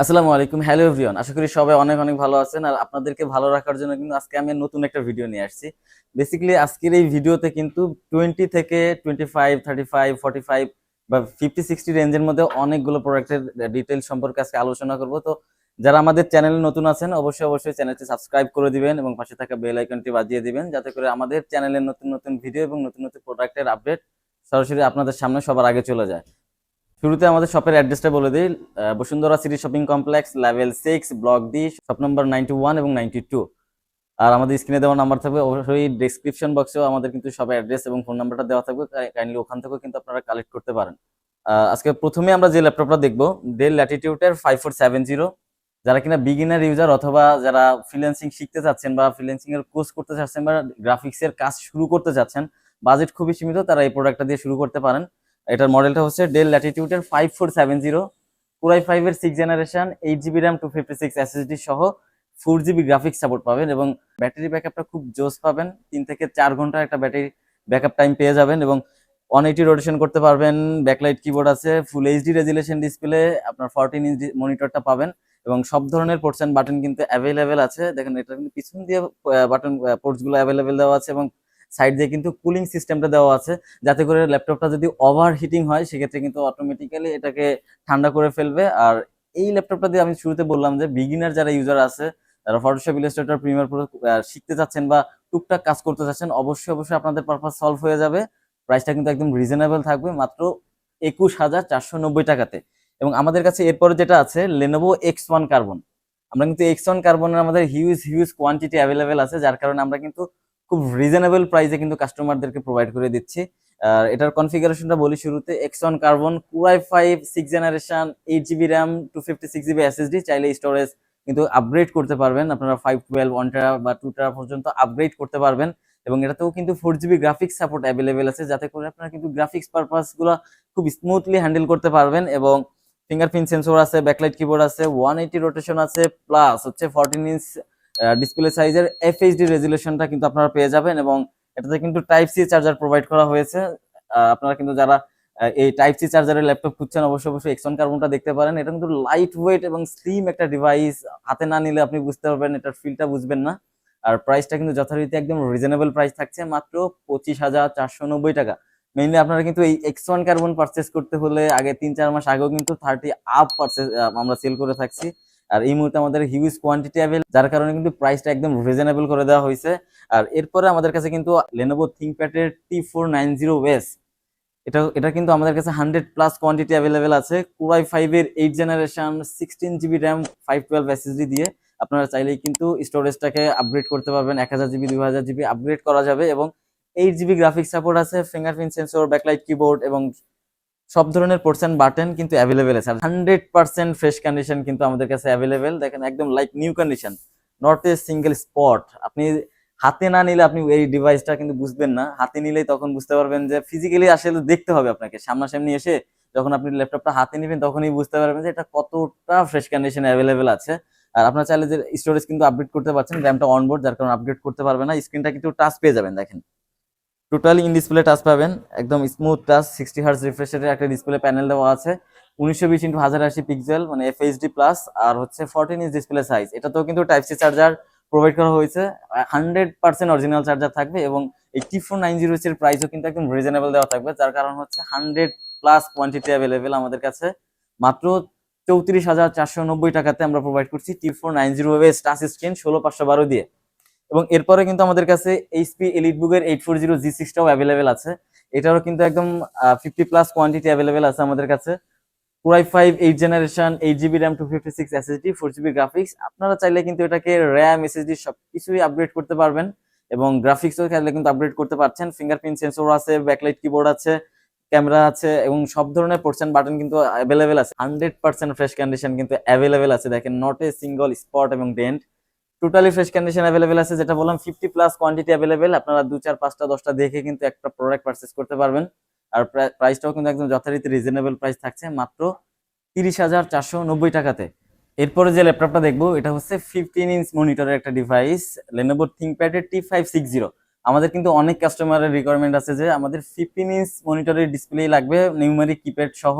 আসসালামু আলাইকুম। Hello everyone আশা করি সবাই অনেক অনেক ভালো আছেন আর আপনাদেরকে ভালো রাখার জন্য কিন্তু আজকে আমি নতুন একটা ভিডিও নিয়ে আসছি। বেসিক্যালি আজকের এই ভিডিওতে কিন্তু টোয়েন্টি থেকে twenty five thirty five forty five বা ফিফটি সিক্সটি রেঞ্জের মধ্যে অনেকগুলো প্রোডাক্টের ডিটেল সম্পর্কে আজকে আলোচনা করব। তো যারা আমাদের চ্যানেলে নতুন আছেন, অবশ্যই অবশ্যই চ্যানেলটি সাবস্ক্রাইব করে দিবেন এবং পাশে থাকা বেল আইকনটি বাজিয়ে দিবেন যাতে করে আমাদের চ্যানেলের নতুন নতুন ভিডিও এবং নতুন নতুন প্রোডাক্টের আপডেট সরাসরি আপনাদের সামনে সবার আগে চলে যায়। শুরুতে আমাদের শপের অ্যাড্রেসটা বলে দিই। Bashundhara city shopping complex level six block D shop number ninety one এবং নাইনটি টু আর আমাদের স্ক্রিনে দেওয়া নাম্বার থাকবে। অবশ্যই ডেসক্রিপশন বক্সেও আমাদের কিন্তু সবাই অ্যাড্রেস এবং ফোন নাম্বারটা দেওয়া থাকবে। কাইন্ডলি ওখান থেকেও কিন্তু আপনারা কালেক্ট করতে পারেন। আজকে প্রথমে আমরা যে ল্যাপটপটা দেখব ডেল ল্যাটিটিউডের ফাইভ ফোর সেভেন জিরো যারা কিনা বিগিনার ইউজার অথবা যারা ফ্রিল্যান্সিং শিখতে চাচ্ছেন বা ফ্রিল্যান্সিং এর কোর্স করতে চাচ্ছেন বা গ্রাফিক্স এর কাজ শুরু করতে চাচ্ছেন বাজেট খুবই সীমিত, তারা এই প্রোডাক্টটা দিয়ে শুরু করতে পারেন। এটার মডেলটা হচ্ছে Dell ল্যাটিটিউডের five four seven zero core i five এর six generation eight GB RAM two fifty six SSD সহ ফোর জিবি গ্রাফিক্স সাপোর্ট পাবেন এবং ব্যাটারি ব্যাকআপটা খুব জোস পাবেন। তিন থেকে চার ঘণ্টা একটা ব্যাটারি ব্যাকআপ টাইম পেয়ে যাবেন এবং ওয়ান এইটি রোটেশন করতে পারবেন ব্যাকলাইট কিবোর্ড আছে ফুল এইচডি রেজুলেশন ডিসপ্লে আপনার ফোরটিন ইঞ্চ মনিটরটা পাবেন এবং সব ধরনের পোর্টস বাটন কিন্তু অ্যাভেলেবেল আছে। দেখেন, এটা কিন্তু পিছন দিয়ে বাটন পোর্টসগুলো অ্যাভেলেবেল দেওয়া আছে এবং সাইড দিয়ে কিন্তু কুলিং সিস্টেমটা দেওয়া আছে, যাতে করে ল্যাপটপটা যদি ওভার হিটিং হয়, সেক্ষেত্রে কিন্তু অটোমেটিক্যালি এটাকে ঠান্ডা করে ফেলবে। আর এই ল্যাপটপটা দিয়ে আমি শুরুতে বললাম যে বিগিনার যারা ইউজার আছে যারা ফটোশপ ইলাস্ট্রেটর প্রিমিয়ার প্রো শিখতে চাচ্ছেন বা টুকটাক কাজ করতে চাচ্ছেন, অবশ্যই অবশ্যই আপনাদের পারপাস সলভ হয়ে যাবে। প্রাইসটা কিন্তু একদম রিজনেবল থাকবে, মাত্র একুশ হাজার চারশো নব্বই টাকাতে। এবং আমাদের কাছে এরপরে যেটা আছে লেনোভো এক্স ওয়ান কার্বন আমরা কিন্তু এক্স ওয়ান কার্বনের আমাদের হিউজ হিউজ কোয়ান্টিটি অ্যাভেলেবেল আছে, যার কারণে আমরা কিন্তু খুব রিজনেবল প্রাইসে কিন্তু কাস্টমারদেরকে প্রোভাইড করে দিচ্ছি। আর এটার কনফিগারেশনটা বলি শুরুতে X one carbon core i five six generation eight GB RAM two fifty six GB SSD চাইলে স্টোরেজ কিন্তু আপগ্রেড করতে পারবেন। আপনারা ফাইভ টুয়েলভ ওয়ান টেরা বা টু টেরা পর্যন্ত আপগ্রেড করতে পারবেন। এবং এটাতেও কিন্তু four GB graphics support available আছে, যাতে করে আপনারা কিন্তু গ্রাফিক্স পারপাসগুলো খুব স্মুথলি হ্যান্ডেল করতে পারবেন। এবং ফিঙ্গারপ্রিন্ট সেন্সর আছে ব্যাকলাইট কিবোর্ড আছে ওয়ান এইটি রোটেশন আছে প্লাস হচ্ছে ফোরটিন ইঞ্চ ডিসপ্লে সাইজের এফএইচডি রেজুলেশনটা কিন্তু আপনারা পেয়ে যাবেন এবং এটাতে কিন্তু টাইপ সি চার্জার প্রোভাইড করা হয়েছে। আপনারা কিন্তু যারা এই টাইপ সি চার্জারের ল্যাপটপ খুঁজছেন, অবশ্যই অবশ্যই এক্সন কার্বনটা দেখতে পারেন। এটা কিন্তু লাইট ওয়েট এবং স্লিম একটা ডিভাইস হাতে না নিলে আপনি বুঝতে পারবেন, এটার ফিলটা বুঝবেন না। আর প্রাইসটা কিন্তু যথারীতি একদম রিজনেবল প্রাইস থাকছে মাত্র পঁচিশ হাজার চারশো নব্বই টাকা। মেইনলি আপনারা কিন্তু এই এক্স ওয়ান কার্বন পারচেস করতে হলে আগে তিন চার মাস আগেও কিন্তু থার্টি আপ পারচেস আমরা সেল করে থাকছি। আর এই মুহূর্তে আমাদের হিউজ কোয়ান্টিটি অ্যাভেল যার কারণে কিন্তু প্রাইসটা একদম রিজনেবল করে দেওয়া হয়েছে। আর এরপরে আমাদের কাছে কিন্তু লেনোভো থিঙ্কপ্যাডের টি ফোর নাইন জিরো ওয়েস এটা এটা কিন্তু আমাদের কাছে হান্ড্রেড প্লাস কোয়ান্টিটি অ্যাভেলেবেল আছে। কুরাই ফাইভ এর eight generation sixteen GB RAM five twelve SSD দিয়ে। আপনারা চাইলেই কিন্তু স্টোরেজটাকে আপগ্রেড করতে পারবেন। এক হাজার জিবি দুই হাজার জিবি আপগ্রেড করা যাবে এবং এইট জিবি গ্রাফিক্স সাপোর্ট আছে ফিঙ্গারপ্রিন্ট সেন্সর ব্যাকলাইট কিবোর্ড এবং সব ধরনের পোর্টস বাটন কিন্তু অ্যাভেলেবেল আছে। হান্ড্রেড পার্সেন্ট ফ্রেশ কন্ডিশন কিন্তু আমাদের কাছে অ্যাভেলেবেল দেখেন একদম like new condition not a single spot আপনি হাতে না নিলে আপনি এই ডিভাইসটা কিন্তু বুঝবেন না। হাতে নিলেই তখন বুঝতে পারবেন যে ফিজিক্যালি আসলে দেখতে হবে আপনাকে। সামনাসামনি এসে যখন আপনি ল্যাপটপটা হাতে নেবেন, তখনই বুঝতে পারবেন যে এটা কতটা ফ্রেশ কন্ডিশন অ্যাভেলেবেল আছে। আর আপনার চাইলে যে স্টোরেজ কিন্তু আপডেট করতে পারছেন র্যামটা অনবোর্ড যার কারণে আপডেট করতে পারবে না। স্ক্রিনটা কিন্তু টাচ পেয়ে যাবেন, দেখেন। টোটালি ইন ডিসপ্লে টাচ পাবেন, একদম স্মুথ টাচ সিক্সটি হার্স রিফ্রেশের একটা ডিসপ্লে প্যানেল দেওয়া আছে। উনিশশো বিশ ইন্টু হাজার আশি পিক্সেল মানে এফএইচডি প্লাস আর হচ্ছে ফোরটিন ইঞ্চ ডিসপ্লে সাইজ এটাতেও কিন্তু টাইপ সি চার্জার প্রোভাইড করা হয়েছে। হান্ড্রেড পার্সেন্ট অরিজিনাল চার্জার থাকবে এবং এই টি ফোর নাইন জিরো এর প্রাইসও কিন্তু একদম রিজনেবল দেওয়া থাকবে, যার কারণ হচ্ছে হান্ড্রেড প্লাস কোয়ান্টিটি অ্যাভেলেবেল আমাদের কাছে। মাত্র চৌত্রিশ হাজার চারশো নব্বই টাকাতে আমরা প্রোভাইড করছি T four nine zero touch screen ষোলো পাঁচশো বারো দিয়ে। এবং এরপরে কিন্তু আমাদের কাছে এইচপি এলিট বুকের এইট ফোর জিরো জি সিক্সটাও অ্যাভেলেবেল আছে। এটারও কিন্তু একদম ফিফটি প্লাস কোয়ান্টিটি অ্যাভেলেবেল আছে আমাদের কাছে। Core i five eight generation eight GB RAM two fifty six SSD four GB graphics আপনারা চাইলে কিন্তু এটাকে র্যাম এসএসডি সব কিছুই আপগ্রেড করতে পারবেন এবং গ্রাফিক্সও চাইলে কিন্তু আপগ্রেড করতে পারছেন। ফিঙ্গারপ্রিন্ট সেন্সর আছে ব্যাকলাইট কিবোর্ড আছে ক্যামেরা আছে এবং সব ধরনের পোর্টস বাটন কিন্তু অ্যাভেলেবেল আছে। হান্ড্রেড পার্সেন্ট ফ্রেশ কন্ডিশন কিন্তু অ্যাভেলেবেল আছে। দেখেন নট এ সিঙ্গল স্পট এবং dent totally fresh condition available আছে, যেটা বললাম ফিফটি প্লাস কোয়ান্টিটি অ্যাভেলেবেল আপনারা দু, চার, পাঁচটা, দশটা দেখে কিন্তু একটা প্রোডাক্ট পারচেস করতে পারবেন। আর প্রাইসটাও কিন্তু একদম যথারীতি রিজনেবল প্রাইস থাকছে, মাত্র তিরিশ হাজার চারশো নব্বই টাকাতে। এরপরে যে ল্যাপটপটা দেখব, এটা হচ্ছে ফিফটিন ইঞ্চ মনিটরের একটা ডিভাইস লেনোভো থিঙ্কপ্যাডের টি ফাইভ সিক্স জিরো আমাদের কিন্তু অনেক কাস্টমারের রিকোয়ারমেন্ট আছে যে আমাদের ফিফটিন ইঞ্চ মনিটরের ডিসপ্লে লাগবে নিউমারিক কিপ্যাড সহ,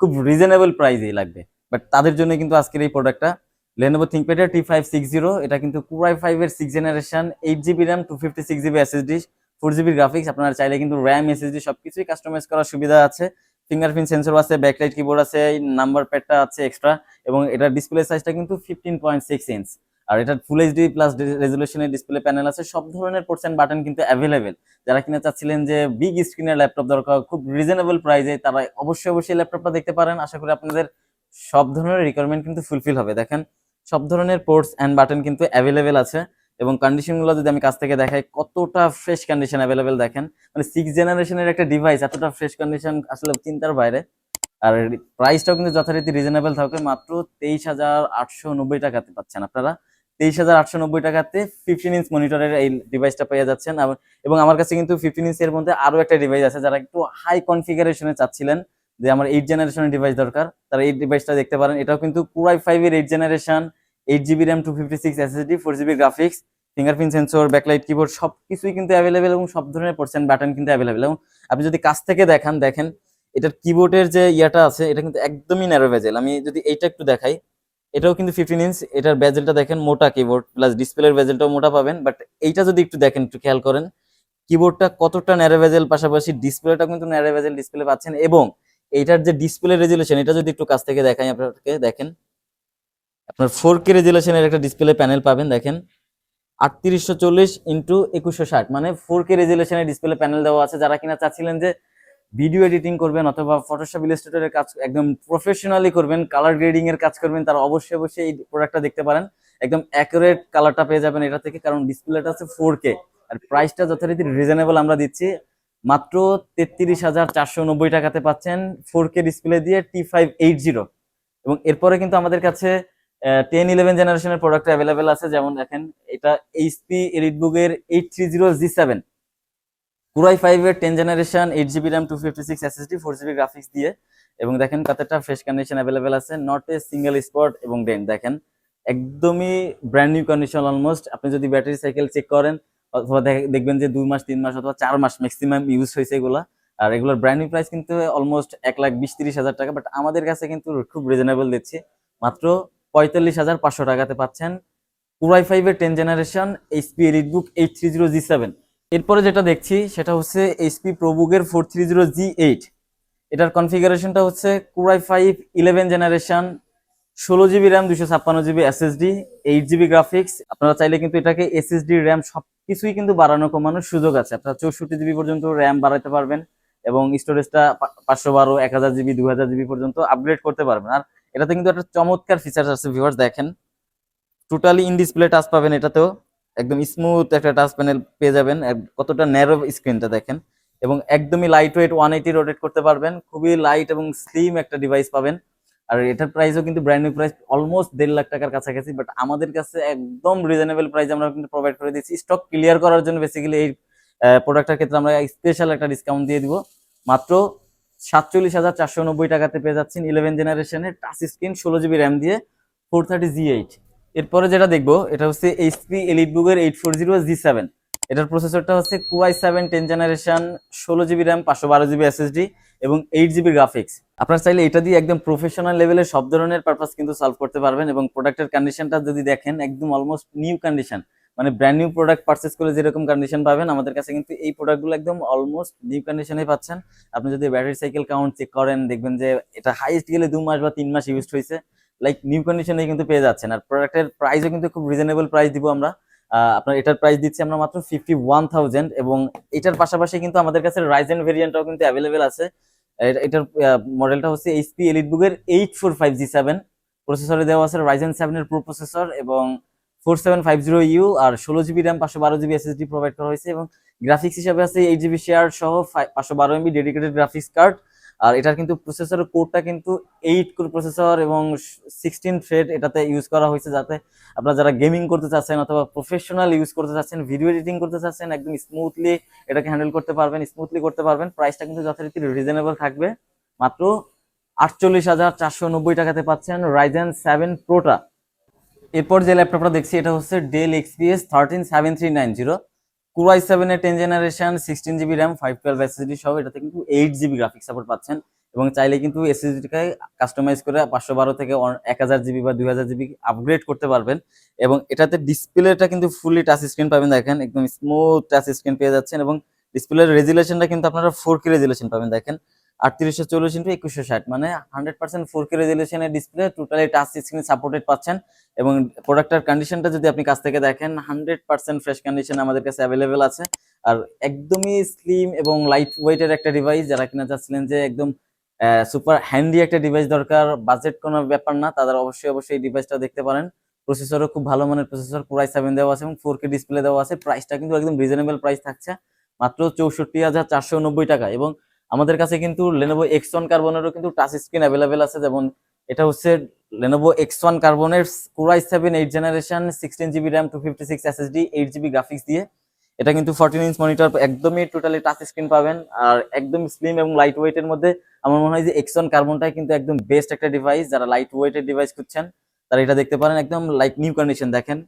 খুব রিজনেবল প্রাইসেই লাগবে। বাট তাদের জন্য কিন্তু আজকের এই প্রোডাক্টটা লেনোভো থিঙ্কপ্যাডের টি ফাইভ সিক্স জিরো এটা কিন্তু কুরাই ফাইভ এর six generation eight GB RAM two fifty six GB SSD four GB graphics আপনারা চাইলে কিন্তু র্যাম এসএসডি সবকিছুই কাস্টমাইজ করার সুবিধা আছে। ফিঙ্গারপ্রিন্ট সেন্সর আছে ব্যাকলাইট কিবোর্ড আছে নাম্বার প্যাডটা আছে এক্সট্রা এবং এটার ডিসপ্লে সাইজটা কিন্তু ফিফটিন পয়েন্ট সিক্স ইঞ্চ আর এটা ফুল এইচডি প্লাস রেজলিউশনের ডিসপ্লে প্যানেল আছে, সব ধরনের পোর্টস বাটন কিন্তু অ্যাভেলেবেল যারা কিনা চাচ্ছিলেন যে বিগ স্ক্রিনের ল্যাপটপ দরকার, খুব রিজনেবল প্রাইসে তারা অবশ্যই অবশ্যই ল্যাপটপটা দেখতে পারেন। আশা করি আপনাদের সব ধরনের রিকোয়ারমেন্ট কিন্তু ফুলফিল হবে। দেখেন সব ধরনের পোর্টস অ্যান্ড বাটন কিন্তু অ্যাভেলেবেল আছে। এবং কন্ডিশনগুলো যদি আমি কাছ থেকে দেখাই, কতটা ফ্রেশ কন্ডিশন অ্যাভেলেবেল দেখেন? মানে সিক্স জেনারেশনের একটা ডিভাইস এতটা ফ্রেশ কন্ডিশন আসলে চিন্তার বাইরে। আর প্রাইসটাও কিন্তু যথারীতি রিজনেবল থাকে মাত্র তেইশ হাজার আটশো নব্বই টাকাতে পাচ্ছেন আপনারা। তেইশ হাজার আটশো নব্বই টাকাতে ফিফটিন ইঞ্চ মনিটরের এই ডিভাইসটা পেয়ে যাচ্ছেন। এবং আমার কাছে কিন্তু ফিফটিন ইঞ্চের মধ্যে আরও একটা ডিভাইস আছে, যারা একটু হাই কনফিগারেশনে চাচ্ছিলেন। যে আমার এইট জেনারেশনের ডিভাইস দরকার, তারা এই ডিভাইসটা দেখতে পারেন। এটাও কিন্তু কুরাই ফাইভ এর eight generation eight GB RAM two fifty six SSD four GB graphics fingerprint sensor backlight keyboard সব কিছুই কিন্তু অ্যাভেলেবেল এবং সব ধরনের পার্সেন্ট বাটন কিন্তু অ্যাভেলেবেল এবং আপনি যদি কাছ থেকে দেখান, দেখেন, এটার কিবোর্ডের যে ইয়াটা আছে, এটা কিন্তু একদমই ন্যারো ভেজেল আমি যদি এইটা একটু দেখাই, এটাও কিন্তু ফিফটিন ইঞ্চ এটার বেজেলটা দেখেন, মোটা কিবোর্ড প্লাস ডিসপ্লের বেজেলটাও মোটা পাবেন বাট এইটা যদি একটু দেখেন, একটু খেয়াল করেন কিবোর্ডটা কতটা ন্যারো ভেজেল পাশাপাশি ডিসপ্লেটা কিন্তু ন্যারো ভেজেল ডিসপ্লে পাচ্ছেন এবং এইটার যে ডিসপ্লে রেজুলেশন এটা যদি একটু কাছ থেকে দেখাই আপনাকে দেখেন। আপনার ফোর কে রেজুলেশনের একটা ডিসপ্লে প্যানেল পাবেন, দেখেন। আটত্রিশশো চল্লিশ ইন্টু একুশশো ষাট মানে ফোর কে রেজুলেশনের ডিসপ্লে প্যানেল দেওয়া আছে। যারা কিনা চাচ্ছিলেন যে ভিডিও এডিটিং করবেন অথবা ফটোশপ ইলাস্ট্রেটরের কাজ একদম প্রফেশনালি করবেন কালার গ্রেডিং এর কাজ করবেন, তারা অবশ্যই অবশ্যই এই প্রোডাক্টটা দেখতে পারেন। একদম অ্যাকুরেট কালারটা পেয়ে যাবেন এটা থেকে, কারণ ডিসপ্লেটা আছে ফোর কে আর প্রাইসটা যথারীতি রিজনেবল আমরা দিচ্ছি। মাত্র তেত্রিশ হাজার চারশো নব্বই টাকাতে পাচ্ছেন ফোর কে ডিসপ্লে দিয়ে টি ফাইভ এইট জিরো এবং এরপরে কিন্তু আমাদের কাছে টেন ইলেভেন জেনারেশনের প্রোডাক্ট অ্যাভেলেবেল আছে। যেমন দেখেন, এটা HP এলিটবুকের eight three zero G seven core i five এর ten generation eight GB RAM two fifty six SSD four GB graphics দিয়ে। এবং দেখেন কতটা ফ্রেশ কন্ডিশন অ্যাভেলেবেল আছে। নট এ সিঙ্গেল স্পট এবং ডেন দেখেন, একদমই ব্র্যান্ড নিউ কন্ডিশন অলমোস্ট আপনি যদি ব্যাটারি সাইকেল চেক করেন অথবা দেখবেন যে দুই মাস, তিন মাস অথবা চার মাস ম্যাক্সিমাম ইউজ হয়েছে এগুলা। আর এগুলোর ব্র্যান্ড প্রাইস কিন্তু অলমোস্ট এক লাখ বিশ, তিরিশ হাজার টাকা বাট আমাদের কাছে কিন্তু খুব রিজনেবল দিচ্ছি। মাত্র পঁয়তাল্লিশ হাজার পাঁচশো টাকাতে পাচ্ছেন কুরাই ফাইভের ten generation HP EliteBook eight three zero G seven এরপরে যেটা দেখছি, সেটা হচ্ছে HP প্রোবুকের four three zero G eight এটার কনফিগারেশনটা হচ্ছে core i five eleven generation ষোলো জিবি র্যাম দুশো ছাপ্পান্ন GB SSD eight GB graphics আপনারা চাইলে কিন্তু এটাকে এসএসডি র্যাম সবকিছুই কিন্তু বাড়ানো, কমানোর সুযোগ আছে। আপনারা চৌষট্টি জিবি পর্যন্ত র্যাম বাড়াতে পারবেন এবং স্টোরেজটা পাঁচশো বারো, এক হাজার জিবি, দু হাজার জিবি পর্যন্ত আপগ্রেড করতে পারবেন। আর এটাতে কিন্তু একটা চমৎকার ফিচার্স আছে ভিউয়ার্স দেখেন। টোটালি ইন ডিসপ্লে টাচ পাবেন এটাতেও। একদম স্মুথ একটা টাচ প্যানেল পেয়ে যাবেন। কতটা ন্যারো স্ক্রিনটা দেখেন। এবং একদমই light weight one eighty rotate করতে পারবেন। খুবই লাইট এবং স্লিম একটা ডিভাইস পাবেন। আর এটার প্রাইসও কিন্তু ব্র্যান্ড নিউ প্রাইস অলমোস্ট দেড় লাখ টাকার কাছাকাছি বাট আমাদের কাছে একদম রিজনেবল প্রাইস আমরা কিন্তু প্রোভাইড করে দিচ্ছি স্টক ক্লিয়ার করার জন্য বেসিক্যালি এই প্রোডাক্টের ক্ষেত্রে আমরা স্পেশাল একটা ডিসকাউন্ট দিয়ে দিব। মাত্র সাতচল্লিশ হাজার চারশো নব্বই টাকাতে পেয়ে যাচ্ছেন ইলেভেন জেনারেশনের টাচ স্ক্রিন ষোলো জিবি র্যাম দিয়ে ফোর থার্টি জি এইট এরপরে যেটা দেখব, এটা হচ্ছে HP এলিটবুকের eight four zero G seven এটার প্রসেসরটা হচ্ছে core i seven ten generation ষোলো জিবি র্যাম পাঁচশো বারো জিবি এসএসডি এবং এইট জিবি গ্রাফিক্স আপনার চাইলে এটা দিয়ে একদম প্রফেশনাল লেভেলের সব ধরনের পারপাস কিন্তু সলভ করতে পারবেন এবং প্রোডাক্টের কন্ডিশনটা যদি দেখেন, একদম অলমোস্ট নিউ কন্ডিশন মানে ব্র্যান্ড নিউ প্রোডাক্ট পারচেস করে যেরকম কন্ডিশন পাবেন, আমাদের কাছে কিন্তু এই প্রোডাক্টগুলো একদম অলমোস্ট নিউ কন্ডিশনে পাচ্ছেন। আপনি যদি ব্যাটারি সাইকেল কাউন্ট চেক করেন, দেখবেন যে এটা হাইস্ট গেলে দু মাস বা তিন মাস ইউজ হয়েছে। লাইক নিউ কন্ডিশনে কিন্তু পেয়ে যাচ্ছেন। আর প্রোডাক্টের প্রাইসও কিন্তু খুব রিজনেবল প্রাইস দিব আমরা। আপনার এটার প্রাইস দিচ্ছি আমরা মাত্র ফিফটি ওয়ান থাউজেন্ড এবং এটার পাশাপাশি কিন্তু আমাদের কাছে রাইজেন ভেরিয়েন্টটাও কিন্তু অ্যাভেলেবেল আছে। এটার মডেলটা হচ্ছে HP এলিটবুকের eight four five G seven প্রসেসরে দেওয়া আছে রাইজেন সেভেনের প্রো প্রসেসর এবং four seven five zero U আর ষোলো জিবি র্যাম পাঁচশো বারো জিবি এসএসডি প্রোভাইড করা হয়েছে এবং গ্রাফিক্স হিসাবে আছে এইট জিবি শেয়ার সহ পাঁচশো বারো এমবি ডেডিকেটেড গ্রাফিক্স কার্ড আর এটার কিন্তু প্রসেসর কোডটা কিন্তু এইট কোর প্রসেসর এবং সিক্সটিন থ্রেড এটাতে ইউজ করা হয়েছে যাতে আপনারা যারা গেমিং করতে চাচ্ছেন অথবা প্রফেশনাল ইউজ করতে চাচ্ছেন ভিডিও এডিটিং করতে চাচ্ছেন, একদম স্মুথলি এটাকে হ্যান্ডেল করতে পারবেন স্মুথলি করতে পারবেন। প্রাইসটা কিন্তু যথারীতি রিজনেবল থাকবে। মাত্র আটচল্লিশ হাজার চারশো নব্বই টাকাতে পাচ্ছেন রাইজেন সেভেন প্রোটা এরপর যে ল্যাপটপটা দেখছি, এটা হচ্ছে Dell XPS thirteen seven three nine zero core i সেভেনের ten generation sixteen GB RAM five twelve SSD সহ এটাতে কিন্তু এইট জিবি গ্রাফিক সাপোর্ট পাচ্ছেন এবং চাইলে কিন্তু এসএসডিটাকে কাস্টমাইজ করে পাঁচশো বারো থেকে এক হাজার জিবি বা দুই হাজার জিবি আপগ্রেড করতে পারবেন এবং এটাতে ডিসপ্লেটা কিন্তু ফুললি টাচ স্ক্রিন পাবেন দেখেন, একদম স্মুথ টাচ স্ক্রিন পেয়ে যাচ্ছেন এবং ডিসপ্লের রেজুলেশনটা কিন্তু আপনারা ফোর কে রেজুলেশন পাবেন দেখেন। আটত্রিশশো চল্লিশ ইন্টু একুশশো ষাট মানে hundred percent four K রেজুলেশনের display totally touch screen supported পাচ্ছেন। এবং প্রোডাক্টের কন্ডিশনটা যদি আপনি কাছ থেকে দেখেন হান্ড্রেড পার্সেন্ট ফ্রেশ কন্ডিশন আমাদের কাছে অ্যাভেলেবেল আছে। আর একদমই স্লিম এবং লাইট ওয়েটের একটা ডিভাইস যারা কিনা চাচ্ছিলেন যে একদম সুপার হ্যান্ডি একটা ডিভাইস দরকার বাজেট কোনো ব্যাপার না, তাদের অবশ্যই অবশ্যই এই ডিভাইসটা দেখতে পারেন। প্রসেসরও খুব ভালো মানের প্রসেসর কোরাই সেভেন দেওয়া আছে এবং ফোর কে ডিসপ্লে দেওয়া আছে। প্রাইসটা কিন্তু একদম রিজনেবল প্রাইস থাকছে, মাত্র চৌষট্টি হাজার চারশো নব্বই টাকা। এবং আমাদের কাছে কিন্তু লেনোভো এক্স ওয়ান কার্বনেরও কিন্তু টাচ স্ক্রিন অ্যাভেলেবেল আছে, যেমন এটা হচ্ছে লেনোভো এক্স ওয়ান কার্বনের core i seven eight generation sixteen GB RAM two fifty six SSD eight GB graphics দিয়ে। এটা কিন্তু ফোরটিন ইঞ্চ মনিটর একদমই টোটালি টাচ স্ক্রিন পাবেন। আর একদম স্লিম এবং লাইট ওয়েটের মধ্যে আমার মনে হয় যে এক্স ওয়ান কার্বনটাই কিন্তু একদম বেস্ট একটা ডিভাইস যারা লাইট ওয়েটের ডিভাইস খুঁজছেন, তারা এটা দেখতে পারেন। একদম লাইক নিউ কন্ডিশন দেখেন।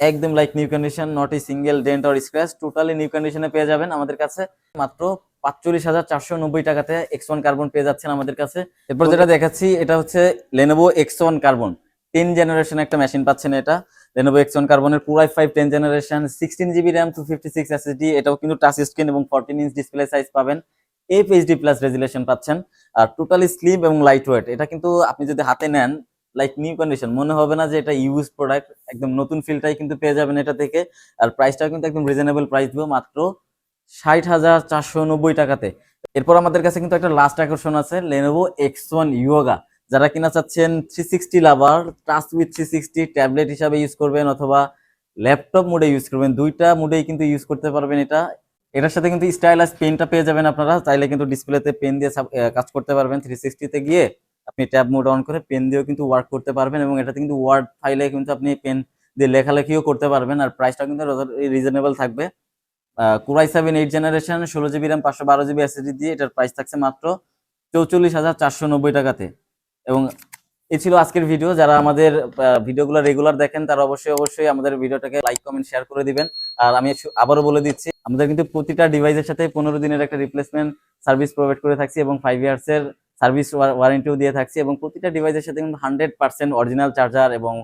একদম like new condition not a single dent or scratch totally new কন্ডিশনে পেয়ে যাবেন আমাদের কাছে। মাত্র পাঁচচল্লিশ হাজার চারশো নব্বই টাকাতে এক্স ওয়ান কার্বন পেয়ে যাচ্ছেন আমাদের কাছে। এরপর যেটা দেখাচ্ছি, এটা হচ্ছে Lenovo X one carbon ten generation একটা মেশিন পাচ্ছেন এটা। লেনোভো এক্স ওয়ান কার্বনের core i five ten generation sixteen GB RAM two fifty six SSD এটাও কিন্তু টাচ স্ক্রিন এবং ফোরটিন ইঞ্চ ডিসপ্লে সাইজ পাবেন। এফ এইচডি প্লাস রেজুলেশন পাচ্ছেন। আর টোটালি স্লিম এবং লাইট ওয়েট এটা কিন্তু আপনি যদি হাতে নেন লাইক নিউ কন্ডিশন মনে হবে না যে এটা ইউজ প্রোডাক্ট একদম নতুন ফিলটাই কিন্তু পেয়ে যাবেন এটা থেকে। আর প্রাইসটাও কিন্তু একদম রিজনেবল প্রাইস দিব, মাত্র ষাট হাজার চারশো নব্বই টাকাতে। এরপর আমাদের কাছে কিন্তু একটা লাস্ট আকর্ষণ আছে লেনোভো এক্স ওয়ান ইয়োগা যারা কিনা চাচ্ছেন three sixty lover touch with three sixty tablet হিসাবে ইউজ করবেন অথবা ল্যাপটপ মোডে ইউজ করবেন, দুইটা মোডেই কিন্তু ইউজ করতে পারবেন এটা। এটার সাথে কিন্তু স্টাইলাস পেনটা পেয়ে যাবেন আপনারা, চাইলে কিন্তু ডিসপ্লেতে পেন দিয়ে কাজ করতে পারবেন। থ্রি সিক্সটিতে গিয়ে আপনি ট্যাব মোড অন করে পেন দিয়েও কিন্তু ওয়ার্ক করতে পারবেন এবং এটাতে কিন্তু ওয়ার্ড ফাইলে কিন্তু আপনি পেন দিয়ে লেখালেখিও করতে পারবেন আর প্রাইসটা কিন্তু রিজনেবল থাকবে। Core i seven eight generation ষোলো জিবি র্যাম পাঁচশো বারো জিবি এসএসডি দিয়ে এটার প্রাইস থাকছে মাত্র চৌচল্লিশ হাজার চারশো নব্বই টাকাতে। এবং এ ছিল আজকের ভিডিও যারা আমাদের ভিডিওগুলো রেগুলার দেখেন, তারা অবশ্যই অবশ্যই আমাদের ভিডিওটাকে লাইক কমেন্ট শেয়ার করে দিবেন। আর আমি আবারও বলে দিচ্ছি, আমাদের কিন্তু প্রতিটা ডিভাইসের সাথে পনেরো দিনের একটা রিপ্লেসমেন্ট সার্ভিস প্রোভাইড করে থাকছি এবং ফাইভ ইয়ার্স এর সার্ভিস ওয়ারেন্টিও দিয়ে থাকছি এবং প্রতিটা ডিভাইসের সাথে কিন্তু হান্ড্রেড পার্সেন্ট অরিজিনাল চার্জার এবং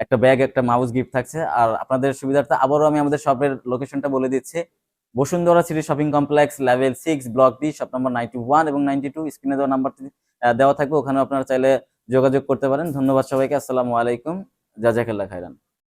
একটা ব্যাগ একটা মাউস গিফট থাকছে। আর আপনাদের সুবিধার্থে আবারও আমি আমাদের শপের লোকেশনটা বলে দিচ্ছি। Bashundhara city shopping complex, level six, block D, shop number ninety one এবং নাইনটি টু, স্ক্রিনে দেওয়া নাম্বার দেওয়া থাকবে। ওখানে আপনারা চাইলে যোগাযোগ করতে পারেন। ধন্যবাদ সবাইকে। আসসালামু আলাইকুম। জাজাকাল্লা খাইরান